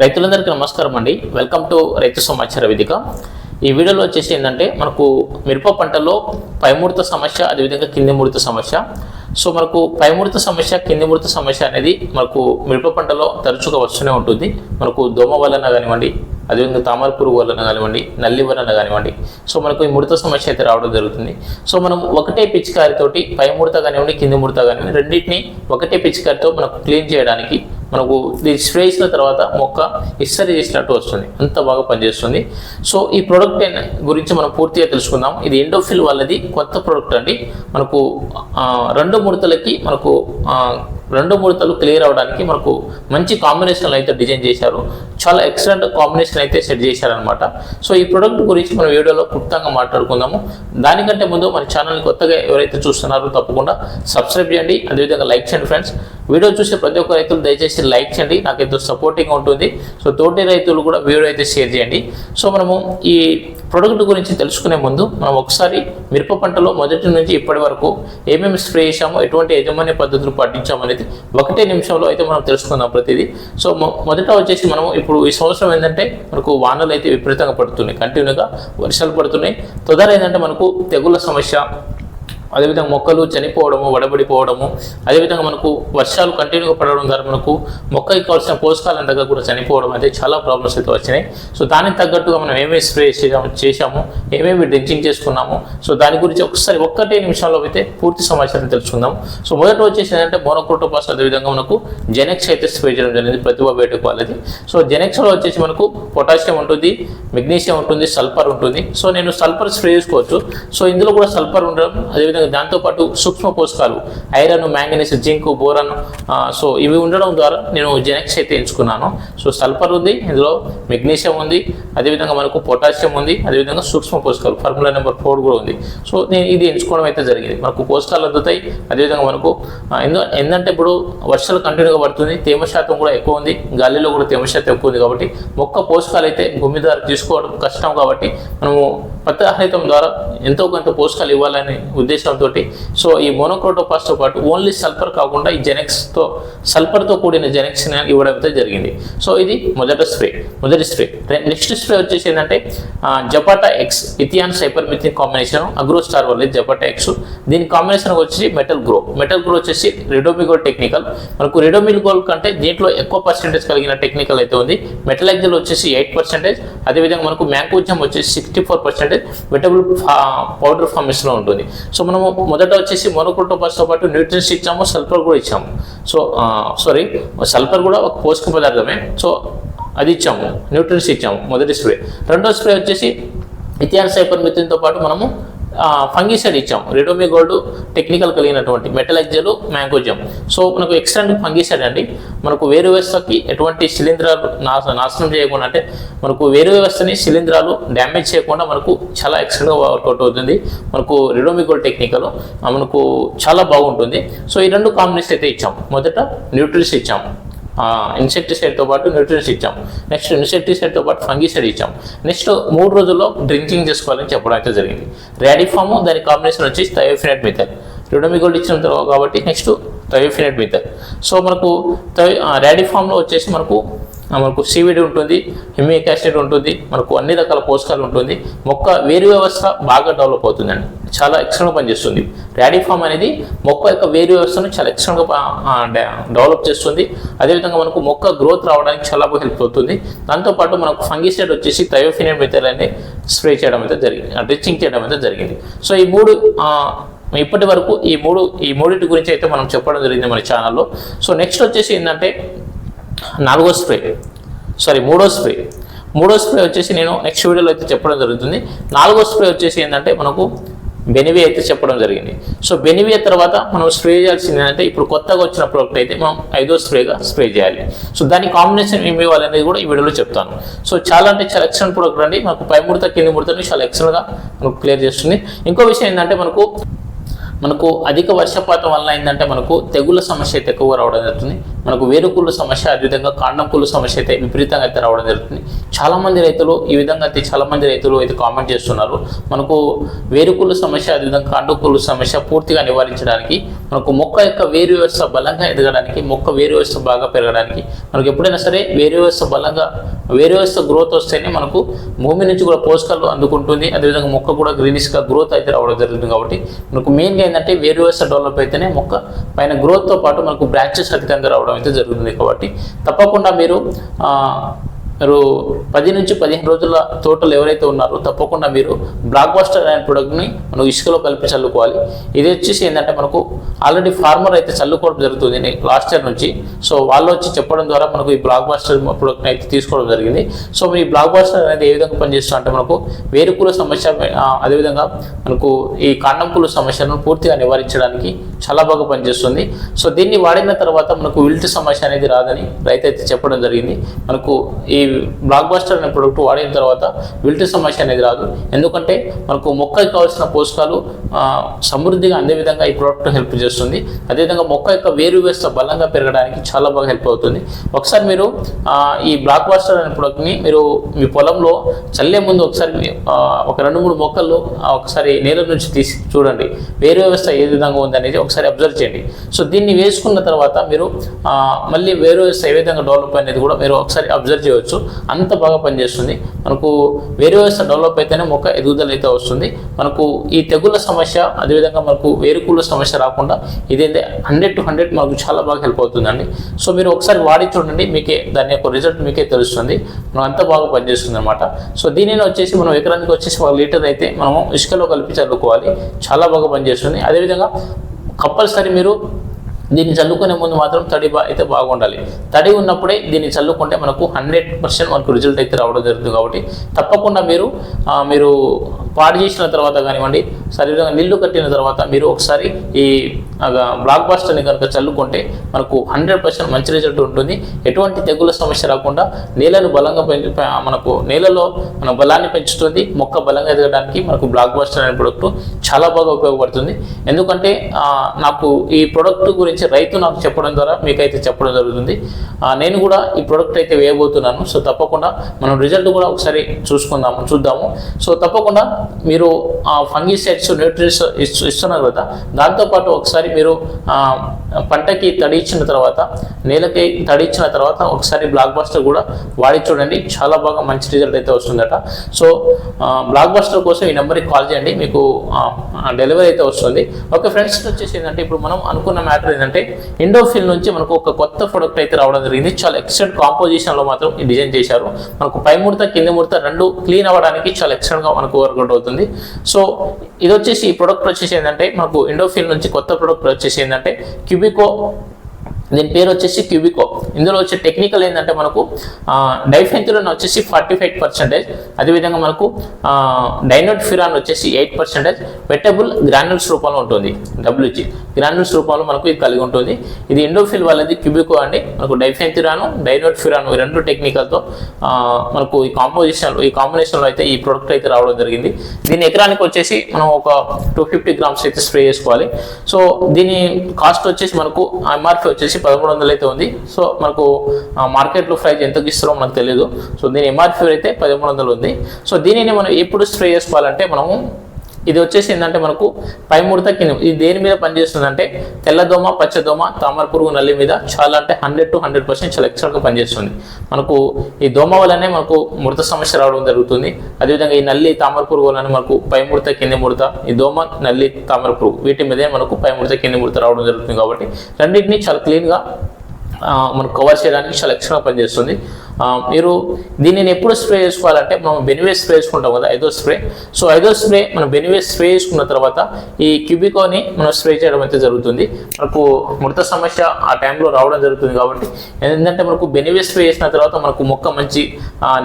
రైతులందరికీ నమస్కారం అండి. వెల్కమ్ టు రైతు సమాచార వేదిక. ఈ వీడియోలో వచ్చేసి ఏంటంటే మనకు మిరప పంటలో పైముడత సమస్య అదేవిధంగా కింది ముడత సమస్య. సో మనకు పైముడత సమస్య కింది ముడత సమస్య అనేది మనకు మిరప పంటలో తరచుగా వస్తూనే ఉంటుంది. మనకు దోమ వలన కానివ్వండి అదేవిధంగా తామర పురుగు వలన కానివ్వండి నల్లి వలన కానివ్వండి. సో మనకు ఈ ముడత సమస్య అయితే రావడం జరుగుతుంది. సో మనం ఒకటే పిచికారితోటి పై ముడత కానివ్వండి కింది ముడత కానివ్వండి రెండింటిని ఒకటే పిచికారితో మనకు క్లీన్ చేయడానికి మనకు దీన్ని స్ప్రే చేసిన తర్వాత మొక్క ఇస్తరి చేసినట్టు వస్తుంది. అంత బాగా పనిచేస్తుంది. సో ఈ ప్రోడక్ట్ గురించి మనం పూర్తిగా తెలుసుకుందాం. ఇది ఎండోఫిల్ వాళ్ళది. కొత్త ప్రోడక్ట్ అండి. మనకు రెండు ముడతలకి మనకు రెండు ముడతలు క్లియర్ అవడానికి మనకు మంచి కాంబినేషన్లు అయితే డిజైన్ చేశారు. చాలా ఎక్సలెంట్ కాంబినేషన్ అయితే సెట్ చేశారనమాట సో ఈ ప్రోడక్ట్ గురించి మనం వీడియోలో క్లుప్తంగా మాట్లాడుకుందాము. దానికంటే ముందు మన ఛానల్ని కొత్తగా ఎవరైతే చూస్తున్నారో తప్పకుండా సబ్స్క్రైబ్ చేయండి. అదేవిధంగా లైక్ చేయండి ఫ్రెండ్స్ వీడియో చూసే ప్రతి ఒక్క రైతులు దయచేసి లైక్ చేయండి. నాకు ఎంతో సపోర్టింగ్ ఉంటుంది. సో తోటి రైతులు కూడా వీడియో అయితే షేర్ చేయండి. సో మనము ఈ ప్రోడక్ట్ గురించి తెలుసుకునే ముందు మనం ఒకసారి మిరప పంటలో మొదటి నుంచి ఇప్పటి వరకు ఏమేమి స్ప్రే చేశామో ఎటువంటి యజమాన్య పద్ధతులు పాటించాము అనేది ఒకటే నిమిషంలో అయితే మనం తెలుసుకుందాం ప్రతిదీ. సో మొదట వచ్చేసి మనం ఇప్పుడు ఈ సంవత్సరం ఏంటంటే మనకు వానలు అయితే విపరీతంగా పడుతున్నాయి. కంటిన్యూగా వర్షాలు పడుతున్నాయి. తొదర ఏంటంటే మనకు తెగుళ్ళ సమస్య అదేవిధంగా మొక్కలు చనిపోవడము వడబడిపోవడము అదేవిధంగా మనకు వర్షాలు కంటిన్యూగా పడడం ద్వారా మనకు మొక్కకి కావాల్సిన పోషకాలను దగ్గర కూడా చనిపోవడం అయితే చాలా ప్రాబ్లమ్స్ అయితే వచ్చినాయి. సో దానికి తగ్గట్టుగా మనం ఏమేమి స్ప్రే చేసాము ఏమేమి డ్రింకింగ్ చేసుకున్నాము సో దాని గురించి ఒకసారి ఒక్కటే నిమిషాల్లో అయితే పూర్తి సమాచారం తెలుసుకుందాం. సో మొదట వచ్చేసి ఏంటంటే మోనోక్రోటోపాస్ అదేవిధంగా మనకు జెనెక్స్ అయితే స్ప్రే చేయడం జరిగింది ప్రతిభ బయటకు వాళ్ళది. సో జెనెక్స్లో వచ్చేసి మనకు పొటాషియం ఉంటుంది మెగ్నీషియం ఉంటుంది సల్ఫర్ ఉంటుంది. సో నేను సల్ఫర్ స్ప్రే చేసుకోవచ్చు. సో ఇందులో కూడా సల్ఫర్ ఉండడం అదేవిధంగా దాంతోపాటు సూక్ష్మ పోషకాలు iron manganese zinc boron so ఇవి ఉండడం ద్వారా నేను జెనెక్స్ అయితే ఎంచుకున్నాను. సో సల్ఫర్ ఉంది ఇందులో మెగ్నీషియం ఉంది అదేవిధంగా మనకు పొటాషియం ఉంది అదేవిధంగా సూక్ష్మ పోషకాలు ఫార్ములా నెంబర్ ఫోర్ కూడా ఉంది. సో నేను ఇది ఎంచుకోవడం అయితే జరిగింది. మనకు పోషకాలు అందుతాయి అదేవిధంగా మనకు ఆ, ఎందు ఏంటంటే ఇప్పుడు వర్షాలు కంటిన్యూగా పడుతుంది తేమ శాతం కూడా ఎక్కువ ఉంది గాలిలో కూడా తేమ శాతం ఎక్కువ ఉంది కాబట్టి మొక్క పోషకాలు అయితే భూమి ద్వారా తీసుకోవడం కష్టం కాబట్టి మనము పత్రహరితం ద్వారా ఎంతో కొంత పోషకాలు ఇవ్వాలనే ఉద్దేశంతో సో ఈ మోనోక్రోటోపాస్తో పాటు ఓన్లీ సల్ఫర్ కాకుండా ఈ జెనెక్స్తో సల్ఫర్తో కూడిన జెనెక్స్ ఇవ్వడం అయితే జరిగింది. సో ఇది మొదటి స్ప్రే మొదటి స్ప్రే. నెక్స్ట్ స్ప్రే వచ్చేసి ఏంటంటే Zapata X ethion cypermethrin combination agro star వల్ల జపాటా ఎక్స్ దీని కాంబినేషన్ వచ్చేసి మెటల్ గ్రో మెటల్ గ్రో వచ్చేసి రెడోమిగోల్ టెక్నికల్ మనకు రెడోమిగోల్ కంటే దీంట్లో ఎక్కువ పర్సెంటేజ్ కలిగిన టెక్నికల్ అయితే ఉంది. మెటల్ ఎగ్జల్ వచ్చేసి ఎయిట్ పర్సెంటేజ్ అదేవిధంగా మనకు మ్యాంకోజం వచ్చేసి సిక్స్టీ ఫోర్ పర్సెంట్ ఏంటంటే వెటబుల్ పౌడర్ ఫార్మేషన్లో ఉంటుంది. సో మనము మొదట వచ్చేసి మొనోక్రోటోపాస్తో పాటు న్యూట్రిన్స్ ఇచ్చాము సల్ఫర్ కూడా ఇచ్చాము. సో సారీ సల్ఫర్ కూడా ఒక పోషక పదార్థమే. సో అది ఇచ్చాము న్యూట్రిన్స్ ఇచ్చాము మొదటి స్ప్రే రెండో స్ప్రే వచ్చేసి ఇథియాన్ సైపర్ పాటు మనము ఫంగిసైడ్ ఇచ్చాం రెడోమీ గోల్డ్ టెక్నికల్ కలిగినటువంటి మెటలెక్జలు మ్యాంగోజం సో మనకు ఎక్స్టెండ్ ఫంగిసైడ్ అండి. మనకు వేరు వ్యవస్థకి ఎటువంటి శిలీంధ్రాలు నాశ నాశనం చేయకుండా అంటే మనకు వేరు వ్యవస్థని శిలీంధ్రాలు డ్యామేజ్ చేయకుండా మనకు చాలా ఎక్స్టెండ్గా వర్కౌట్ అవుతుంది. మనకు రెడోమి గోల్డ్ టెక్నికల్ మనకు చాలా బాగుంటుంది. సో ఈ రెండు కాంబినేషన్ అయితే ఇచ్చాం. మొదట న్యూట్రిల్స్ ఇచ్చాము. ఇన్సెక్టిసైడ్తో పాటు న్యూట్రియన్స్ ఇచ్చాం. నెక్స్ట్ ఇన్సెక్టిసైడ్తో పాటు ఫంగిసైడ్ ఇచ్చాం. నెక్స్ట్ మూడు రోజుల్లో డ్రింకింగ్ చేసుకోవాలని చెప్పడం అయితే జరిగింది. ర్యాడిఫాము దాని కాంబినేషన్ వచ్చి థయోఫినైట్ మిథల్ రిడోమిగోల్డ్ ఇచ్చిన తర్వాత కాబట్టి నెక్స్ట్ థయోఫినైట్ మిథల్ సో మనకు ర్యాడిఫామ్లో వచ్చేసి మనకు మనకు సివిడి ఉంటుంది హిమిక్ యాసిడ్ ఉంటుంది మనకు అన్ని రకాల పోషకాలు ఉంటుంది. మొక్క వేరు వ్యవస్థ బాగా డెవలప్ అవుతుందండి. చాలా ఎక్స్ట్రాగా పనిచేస్తుంది. ర్యాడిఫామ్ అనేది మొక్క యొక్క వేరు వ్యవస్థను చాలా ఎక్స్ట్రాగా డెవలప్ చేస్తుంది. అదేవిధంగా మనకు మొక్క గ్రోత్ రావడానికి చాలా బాగా హెల్ప్ అవుతుంది. దాంతోపాటు మనకు ఫంగిసైడ్ వచ్చేసి థయోఫినైడ్ మెథడ్ అనేది స్ప్రే చేయడం అయితే జరిగింది. డ్రిచ్చింగ్ చేయడం అయితే జరిగింది. సో ఈ మూడు ఇప్పటి వరకు ఈ మూడు ఈ మూడింటి గురించి అయితే మనం చెప్పడం జరిగింది మన ఛానల్లో సో నెక్స్ట్ వచ్చేసి ఏంటంటే నాలుగో స్ప్రే. సారీ మూడో స్ప్రే. మూడో స్ప్రే వచ్చేసి నేను నెక్స్ట్ వీడియోలో అయితే చెప్పడం జరుగుతుంది. నాలుగో స్ప్రే వచ్చేసి ఏంటంటే మనకు బెనివే అయితే చెప్పడం జరిగింది. సో బెనివే తర్వాత మనం స్ప్రే చేయాల్సింది ఏంటంటే ఇప్పుడు కొత్తగా వచ్చిన ప్రోడక్ట్ అయితే మనం ఐదో స్ప్రేగా స్ప్రే చేయాలి. సో దాని కాంబినేషన్ ఏమి ఇవ్వాలనేది కూడా ఈ వీడియోలో చెప్తాను. సో చాలా అంటే చాలా ఎక్సలెంట్ ప్రోడక్ట్ అండి. మనకు పై ముడత కింది ముడతని చాలా ఎక్సలెంట్గా మనకు క్లియర్ చేస్తుంది. ఇంకో విషయం ఏంటంటే మనకు మనకు అధిక వర్షపాతం వల్ల ఏంటంటే మనకు తెగుళ్ళ సమస్య అయితే ఎక్కువగా రావడం జరుగుతుంది. మనకు వేరుకుళ్ళు సమస్య అదేవిధంగా కాండం కుళ్ళు సమస్య అయితే విపరీతంగా అయితే రావడం జరుగుతుంది. చాలామంది రైతులు ఈ విధంగా అయితే చాలా మంది రైతులు అయితే కామెంట్ చేస్తున్నారు. మనకు వేరుకుళ్ళు సమస్య అదేవిధంగా కాండం కుళ్ళు సమస్య పూర్తిగా నివారించడానికి మనకు మొక్క యొక్క వేరు వ్యవస్థ బలంగా ఎదగడానికి మొక్క వేరు వ్యవస్థ బాగా పెరగడానికి మనకు ఎప్పుడైనా సరే వేరు వ్యవస్థ బలంగా వేరు వ్యవస్థ గ్రోత్ వస్తేనే మనకు భూమి నుంచి కూడా పోషకాలు అందుకుంటుంది. అదేవిధంగా మొక్క కూడా గ్రీనిష్గా గ్రోత్ అయితే రావడం జరుగుతుంది కాబట్టి మనకు మెయిన్గా ఏంటంటే వేరు వ్యవస్థ డెవలప్ అయితేనే మొక్క పైన గ్రోత్తో పాటు మనకు బ్రాంచెస్ అధికంగా రావడం అయితే జరుగుతుంది కాబట్టి తప్పకుండా మీరు ఆ, మీరు పది నుంచి పదిహేను రోజుల తోటలు ఎవరైతే ఉన్నారో తప్పకుండా మీరు బ్లాక్ బస్టర్ అనే ప్రొడక్ట్ని మనం ఇసుకలో కలిపి చల్లుకోవాలి. ఇది వచ్చేసి ఏంటంటే మనకు ఆల్రెడీ ఫార్మర్ అయితే చల్లుకోవడం జరుగుతుంది లాస్ట్ ఇయర్ నుంచి. సో వాళ్ళు వచ్చి చెప్పడం ద్వారా మనకు ఈ బ్లాక్ బస్టర్ ప్రొడక్ట్ని అయితే తీసుకోవడం జరిగింది. సో ఈ బ్లాక్ బస్టర్ అనేది ఏ విధంగా పనిచేస్తుంది అంటే మనకు వేరుకుల సమస్య అదేవిధంగా మనకు ఈ కాండంకుల సమస్యను పూర్తిగా నివారించడానికి చాలా బాగా పనిచేస్తుంది. సో దీన్ని వాడిన తర్వాత మనకు విల్ట్ సమస్య అనేది రాదని రైతు అయితే చెప్పడం జరిగింది. మనకు ఈ బ్లాక్ బస్టర్ అనే ప్రొడక్ట్ వాడిన తర్వాత విల్ట్ సమస్య అనేది రాదు. ఎందుకంటే మనకు మొక్కకి కావాల్సిన పోషకాలు సమృద్ధిగా అందే విధంగా ఈ ప్రోడక్ట్ హెల్ప్ చేస్తుంది. అదేవిధంగా మొక్క యొక్క వేరు వ్యవస్థ బలంగా పెరగడానికి చాలా బాగా హెల్ప్ అవుతుంది. ఒకసారి మీరు ఈ బ్లాక్ బస్టర్ అనే ప్రొడక్ట్ని మీరు మీ పొలంలో చల్లే ముందు ఒకసారి ఒక రెండు మూడు మొక్కలు ఒకసారి నేల నుంచి తీసి చూడండి. వేరు వ్యవస్థ ఏ విధంగా ఉంది అనేది ఒకసారి అబ్జర్వ్ చేయండి. సో దీన్ని వేసుకున్న తర్వాత మీరు మళ్ళీ వేరు వ్యవస్థ ఏ విధంగా డెవలప్ అనేది కూడా మీరు ఒకసారి అబ్జర్వ్ చేయవచ్చు. అంత బాగా పనిచేస్తుంది. మనకు వేరు వ్యవస్థ డెవలప్ అయితేనే మొక్క ఎదుగుదల అయితే వస్తుంది. మనకు ఈ తెగుళ్ళ సమస్య అదేవిధంగా మనకు వేరుకూల సమస్య రాకుండా ఇదైతే హండ్రెడ్ టు హండ్రెడ్ మనకు చాలా బాగా హెల్ప్ అవుతుందండి. సో మీరు ఒకసారి వాడి చూడండి మీకే దాని యొక్క రిజల్ట్ మీకే తెలుస్తుంది. మనం అంత బాగా పనిచేస్తుంది అనమాట సో దీనిని వచ్చేసి మనం ఎకరానికి వచ్చేసి ఒక లీటర్ అయితే మనము ఇసుకలో కలిపి చల్లుకోవాలి చాలా బాగా పనిచేస్తుంది. అదేవిధంగా కంపల్సరీ మీరు దీన్ని చల్లుకునే ముందు మాత్రం తడి బా అయితే బాగుండాలి. తడి ఉన్నప్పుడే దీన్ని చల్లుకుంటే మనకు హండ్రెడ్ పర్సెంట్ మనకు రిజల్ట్ అయితే రావడం జరుగుతుంది కాబట్టి తప్పకుండా మీరు మీరు పాడు చేసిన తర్వాత కానివ్వండి శరీరంగా నీళ్ళు కట్టిన తర్వాత మీరు ఒకసారి ఈ బ్లాక్ బాస్టర్ని కనుక చల్లుకుంటే మనకు హండ్రెడ్ పర్సెంట్ మంచి రిజల్ట్ ఉంటుంది. ఎటువంటి తెగుల సమస్య రాకుండా నేలను బలంగా పెంచు మనకు నేలలో మన బలాన్ని పెంచుతుంది. మొక్క బలంగా ఎదగడానికి మనకు బ్లాక్ బాస్టర్ అనే ప్రోడక్ట్ చాలా బాగా ఉపయోగపడుతుంది. ఎందుకంటే నాకు ఈ ప్రోడక్ట్ గురించి రైతు నాకు చెప్పడం ద్వారా మీకైతే చెప్పడం జరుగుతుంది. నేను కూడా ఈ ప్రొడక్ట్ అయితే వేయబోతున్నాను. సో తప్పకుండా మనం రిజల్ట్ కూడా ఒకసారి చూసుకుందాము చూద్దాము. సో తప్పకుండా మీరు ఆ ఫంగిసైడ్స్ న్యూట్రిస్ ఇస్తున్నారు కదా దాంతోపాటు ఒకసారి మీరు పంటకి తడి ఇచ్చిన తర్వాత నేలకి తడి ఇచ్చిన తర్వాత ఒకసారి బ్లాక్ బస్టర్ కూడా వాడి చూడండి. చాలా బాగా మంచి రిజల్ట్ అయితే వస్తుందట. సో బ్లాక్ బస్టర్ కోసం ఈ నెంబర్కి కాల్ చేయండి. మీకు డెలివరీ అయితే వస్తుంది. ఓకే ఫ్రెండ్స్ వచ్చేసి ఏంటంటే ఇప్పుడు మనం అనుకున్న మ్యాటర్ ఏంటంటే ఇండోఫిల్ నుంచి మనకు ఒక కొత్త ప్రొడక్ట్ అయితే రావడం జరిగింది. చాలా ఎక్సలెంట్ కాంపోజిషన్లో మాత్రం ఈ డిజైన్ చేశారు. మనకు పై ముడత కింద ముడత రెండు క్లీన్ అవ్వడానికి చాలా ఎక్స్టెంట్గా మనకు వర్కౌట్ అవుతుంది. సో ఇది వచ్చేసి ఈ ప్రొడక్ట్ వచ్చేసి ఏంటంటే మనకు ఇండోఫిల్ నుంచి కొత్త ప్రొడక్ట్ వచ్చేసి ఏంటంటే క్యూబికో దీని పేరు వచ్చేసి క్యూబికో ఇందులో వచ్చే టెక్నికల్ ఏంటంటే మనకు డైఫెంతులన్ వచ్చేసి ఫార్టీ ఫైవ్ పర్సెంటేజ్ అదేవిధంగా మనకు డైనోట్ ఫిరాన్ వచ్చేసి ఎయిట్ పర్సెంటేజ్ వెటబుల్ గ్రాన్యుల్స్ రూపంలో ఉంటుంది డబ్ల్యూజీ గ్రాన్యుల్స్ రూపంలో మనకు ఇది కలిగి ఉంటుంది. ఇది ఎండోఫిల్ వాళ్ళది క్యూబికో అండి. మనకు డైఫెంతురాను డైనోట్ ఫిరాన్ రెండు టెక్నికల్తో మనకు ఈ కాంపోజిషన్ ఈ కాంబినేషన్లో అయితే ఈ ప్రొడక్ట్ అయితే రావడం జరిగింది. దీని ఎకరానికి వచ్చేసి మనం ఒక టూ ఫిఫ్టీ గ్రామ్స్ అయితే స్ప్రే చేసుకోవాలి. సో దీని కాస్ట్ వచ్చేసి మనకు ఎంఆర్పి వచ్చేసి పదమూడు వందలు అయితే ఉంది. సో మనకు మనకు మార్కెట్లో ప్రైస్ ఎంతకు ఇస్తారో మనకు తెలియదు సో దీని ఎంఆర్పి అయితే పదమూడు వందలు ఉంది. సో దీనిని మనం ఎప్పుడు స్ప్రే చేసుకోవాలంటే మనము ఇది వచ్చేసి ఏంటంటే మనకు పై ముడత కింద ఇది దేని మీద పనిచేస్తుందంటే తెల్లదోమ పచ్చదోమ తామర పురుగు నల్లి మీద చాలా అంటే హండ్రెడ్ టు హండ్రెడ్ పర్సెంట్ చాలా ఎక్స్ట్రాగా పనిచేస్తుంది. మనకు ఈ దోమ వల్లనే మనకు ముడత సమస్య రావడం జరుగుతుంది. అదేవిధంగా ఈ నల్లి తామర పురుగు వల్లనే మనకు పై ముడత కింది ముడత ఈ దోమ నల్లి తామర పురుగు వీటి మీదే మనకు పై ముడత కింది ముడత రావడం జరుగుతుంది కాబట్టి రెండింటిని చాలా క్లీన్గా మనం కవర్ చేయడానికి చాలా ఎక్స్ట్రా పనిచేస్తుంది మీరు దీనిని ఎప్పుడు స్ప్రే చేసుకోవాలంటే మనం బెనివే స్ప్రే చేసుకుంటాం కదా ఐదో స్ప్రే. సో ఐదో స్ప్రే మనం బెనివేస్ స్ప్రే చేసుకున్న తర్వాత ఈ క్యూబికోని మనం స్ప్రే చేయడం అయితే జరుగుతుంది. మనకు మృత సమస్య ఆ టైంలో రావడం జరుగుతుంది కాబట్టి ఏంటంటే మనకు బెనివే స్ప్రే చేసిన తర్వాత మనకు మొక్క మంచి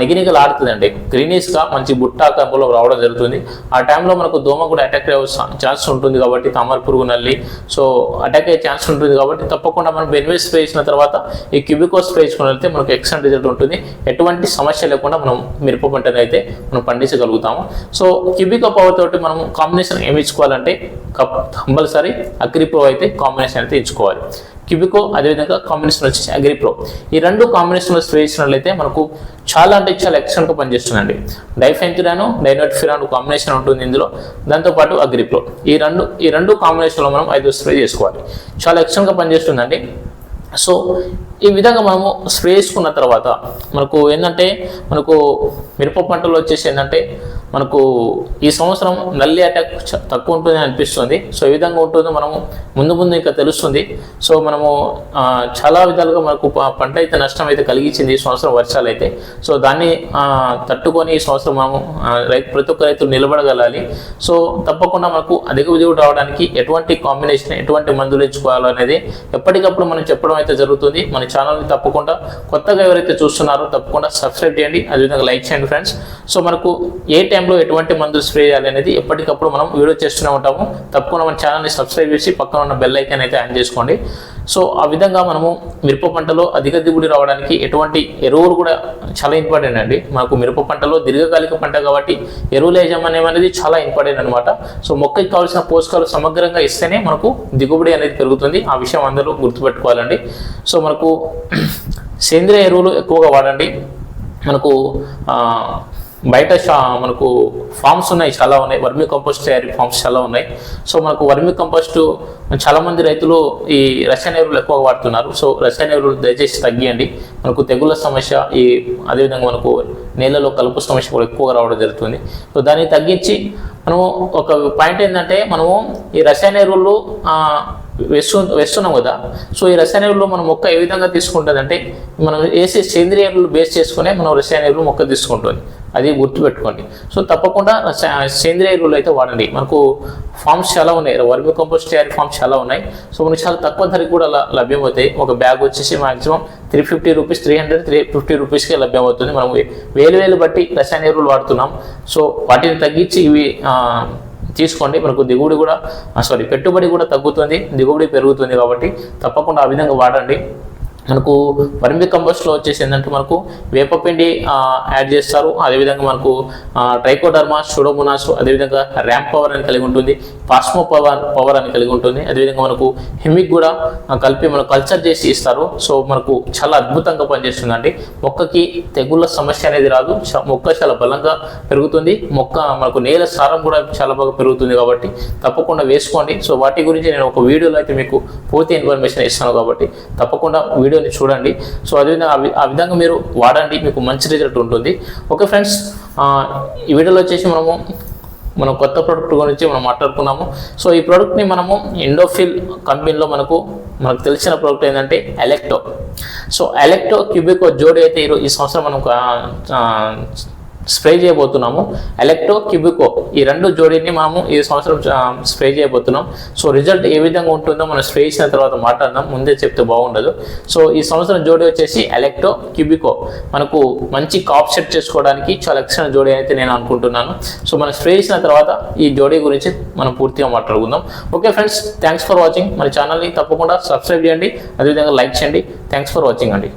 నిగినిగలు ఆడుతుందండి గ్రీనీస్గా మంచి బుట్టాకంలో రావడం జరుగుతుంది. ఆ టైంలో మనకు దోమ కూడా అటాక్ అయ్యే ఛాన్స్ ఉంటుంది కాబట్టి తామర పురుగు నల్లి. సో అటాక్ అయ్యే ఛాన్స్ ఉంటుంది కాబట్టి తప్పకుండా మనం బెనివే స్ప్రే చేసిన తర్వాత ఈ క్యూబికో స్ప్రే చేసుకున్నట్లయితే మనకు ఎక్సలెంట్ రిజల్ట్ ఉంటుంది. ఎటువంటి సమస్య లేకుండా మనం మిరప పంటను అయితే మనం పండించగలుగుతాము. సో క్యూబికో పవర్ తోటి మనం కాంబినేషన్ ఏమి ఇచ్చుకోవాలంటే కంపల్సరీ అగ్రిప్రో అయితే కాంబినేషన్ అయితే ఇచ్చుకోవాలి. క్యూబికో అదేవిధంగా కాంబినేషన్ వచ్చేసి అగ్రిప్రో. ఈ రెండు కాంబినేషన్లో స్ప్రే చేసినట్లయితే మనకు చాలా అంటే చాలా ఎక్సలెంట్గా పనిచేస్తుందండి. డైఫెన్చురాను డైనోటిఫిరాను కాంబినేషన్ ఉంటుంది ఇందులో. దాంతోపాటు అగ్రిప్రో. ఈ రెండు ఈ రెండు కాంబినేషన్లో మనం ఐదు స్ప్రే చేసుకోవాలి. చాలా ఎక్సలెంట్గా పనిచేస్తుందండి. సో ఈ విధంగా మనము స్ప్రే చేసుకున్న తర్వాత మనకు ఏంటంటే మనకు మిరప పంటలో వచ్చేసి ఏంటంటే మనకు ఈ సంవత్సరం నల్లి అటాక్ చ- తక్కువ ఉంటుంది అనిపిస్తుంది. సో ఈ విధంగా ఉంటుందో మనము ముందు ముందు ఇంకా తెలుస్తుంది. సో మనము చాలా విధాలుగా మనకు పంట అయితే నష్టం అయితే కలిగించింది ఈ సంవత్సరం వర్షాలు అయితే. సో దాన్ని తట్టుకొని ఈ సంవత్సరం మనము రైతు ప్రతి ఒక్క రైతు నిలబడగలాలి. సో తప్పకుండా మనకు అధిక దిగుబడి రావడానికి ఎటువంటి కాంబినేషన్ ఎటువంటి మందులు ఎంచుకోవాలో అనేది ఎప్పటికప్పుడు మనం చెప్పడం అయితే జరుగుతుంది. మన ఛానల్ని తప్పకుండా కొత్తగా ఎవరైతే చూస్తున్నారో తప్పకుండా సబ్స్క్రైబ్ చేయండి. అదేవిధంగా లైక్ చేయండి ఫ్రెండ్స్ సో మనకు ఏ టైం టైంలో ఎటువంటి మందులు స్ప్రే చేయాలి అనేది ఎప్పటికప్పుడు మనం వీడియో చేస్తూనే ఉంటాము. తప్పకుండా మన ఛానల్ని సబ్స్క్రైబ్ చేసి పక్కన ఉన్న బెల్ ఐకాన్ అయితే ఆన్ చేసుకోండి. సో ఆ విధంగా మనము మిరప పంటలో అధిక దిగుబడి రావడానికి ఎటువంటి ఎరువులు కూడా చాలా ఇంపార్టెంట్ అండి. మనకు మిరప పంటలో దీర్ఘకాలిక పంట కాబట్టి ఎరువుల యాజమాన్యం అనేది చాలా ఇంపార్టెంట్ అనమాట సో మొక్కకి కావాల్సిన పోషకాలు సమగ్రంగా ఇస్తేనే మనకు దిగుబడి అనేది పెరుగుతుంది. ఆ విషయం అందరూ గుర్తుపెట్టుకోవాలండి. సో మనకు సేంద్రియ ఎరువులు ఎక్కువగా వాడండి. మనకు బయట మనకు ఫామ్స్ ఉన్నాయి చాలా ఉన్నాయి. వర్మి కంపోస్ట్ తయారీ ఫామ్స్ చాలా ఉన్నాయి. సో మనకు వర్మి కంపోస్ట్ చాలా మంది రైతులు ఈ రసాయన ఎరువులు ఎక్కువ వాడుతున్నారు. సో రసాయన ఎరువులు దయచేసి తగ్గియండి. మనకు తెగుళ్ళ సమస్య ఈ అదేవిధంగా మనకు నేలలో కలుపు సమస్య కూడా ఎక్కువగా రావడం జరుగుతుంది. సో దాన్ని తగ్గించి మనము ఒక పాయింట్ ఏంటంటే మనము ఈ రసాయన ఎరువులు వేస్తు వేస్తున్నాం కదా. సో ఈ రసాయన ఎరువులు మన మొక్క ఏ విధంగా తీసుకుంటుంది అంటే మనం వేసే సేంద్రియ ఎరువులు బేస్ చేసుకునే మనం రసాయన ఎరువులు మొక్క తీసుకుంటుంది. అది గుర్తుపెట్టుకోండి. సో తప్పకుండా సేంద్రియ ఎరువులు అయితే వాడండి. మనకు ఫామ్స్ చాలా ఉన్నాయి. వర్మి కంపోస్ట్ తయారీ ఫామ్స్ చాలా ఉన్నాయి. సో మనకి చాలా తక్కువ ధరకు కూడా ల- లభ్యమవుతాయి. ఒక బ్యాగ్ వచ్చేసి maximum three fifty rupees three hundred three fifty రూపీస్కే లభ్యమవుతుంది. మనం వేలు వేలు బట్టి రసాయన ఎరువులు వాడుతున్నాం. సో వాటిని తగ్గించి ఇవి తీసుకోండి. మనకు దిగుబడి కూడా సారీ పెట్టుబడి కూడా తగ్గుతుంది దిగుబడి పెరుగుతుంది కాబట్టి తప్పకుండా ఆ విధంగా వాడండి. మనకు వర్మి కంపోస్ట్లో వచ్చేసి ఏంటంటే మనకు వేపపిండి యాడ్ చేస్తారు. అదేవిధంగా మనకు ట్రైకోడర్మా షుడోమోనాస్ అదేవిధంగా ర్యాంప్ పవర్ అని కలిగి ఉంటుంది పాస్మో పవర్ పవర్ అని కలిగి ఉంటుంది. అదేవిధంగా మనకు హిమిక్ కూడా కలిపి మనకు కల్చర్ చేసి ఇస్తారు. సో మనకు చాలా అద్భుతంగా పనిచేస్తుందండి. మొక్కకి తెగుళ్ళ సమస్య అనేది రాదు. మొక్క చాలా బలంగా పెరుగుతుంది. మొక్క మనకు నేల సారం కూడా చాలా బాగా పెరుగుతుంది కాబట్టి తప్పకుండా వేసుకోండి. సో వాటి గురించి నేను ఒక వీడియోలో అయితే మీకు పూర్తి ఇన్ఫర్మేషన్ ఇస్తాను కాబట్టి తప్పకుండా వీడియో వీడియోని చూడండి. సో అదేవిధంగా ఆ ఆ విధంగా మీరు వాడండి. మీకు మంచి రిజల్ట్ ఉంటుంది. ఓకే ఫ్రెండ్స్ ఈ వీడియోలో వచ్చేసి మనము మనం కొత్త ప్రోడక్ట్ గురించి మనం మాట్లాడుకున్నాము. సో ఈ ప్రోడక్ట్ని మనము ఇండోఫిల్ కంపెనీలో మనకు మనకు తెలిసిన ప్రోడక్ట్ ఏంటంటే ఎలెక్టో సో ఎలెక్టో క్యూబికో జోడి అయితే ఈరో- ఈ సంవత్సరం మనం స్ప్రే చేయబోతున్నాము. ఎలెక్టో క్యూబికో ఈ రెండు జోడీని మనము ఈ సంవత్సరం స్ప్రే చేయబోతున్నాం. సో రిజల్ట్ ఏ విధంగా ఉంటుందో మనం స్ప్రే చేసిన తర్వాత మాట్లాడదాం. ముందే చెప్తే బాగుండదు. సో ఈ సంవత్సరం జోడీ వచ్చేసి ఎలక్ట్రో క్యూబికో మనకు మంచి కాప్ సెట్ చేసుకోవడానికి చాలా ఎక్సలెంట్ జోడీ అయితే నేను అనుకుంటున్నాను. సో మనం స్ప్రే చేసిన తర్వాత ఈ జోడీ గురించి మనం పూర్తిగా మాట్లాడుకుందాం. Okay friends thanks for watching. మన ఛానల్ని తప్పకుండా సబ్స్క్రైబ్ చేయండి. అదేవిధంగా లైక్ చేయండి. థ్యాంక్స్ ఫర్ వాచింగ్ అండి.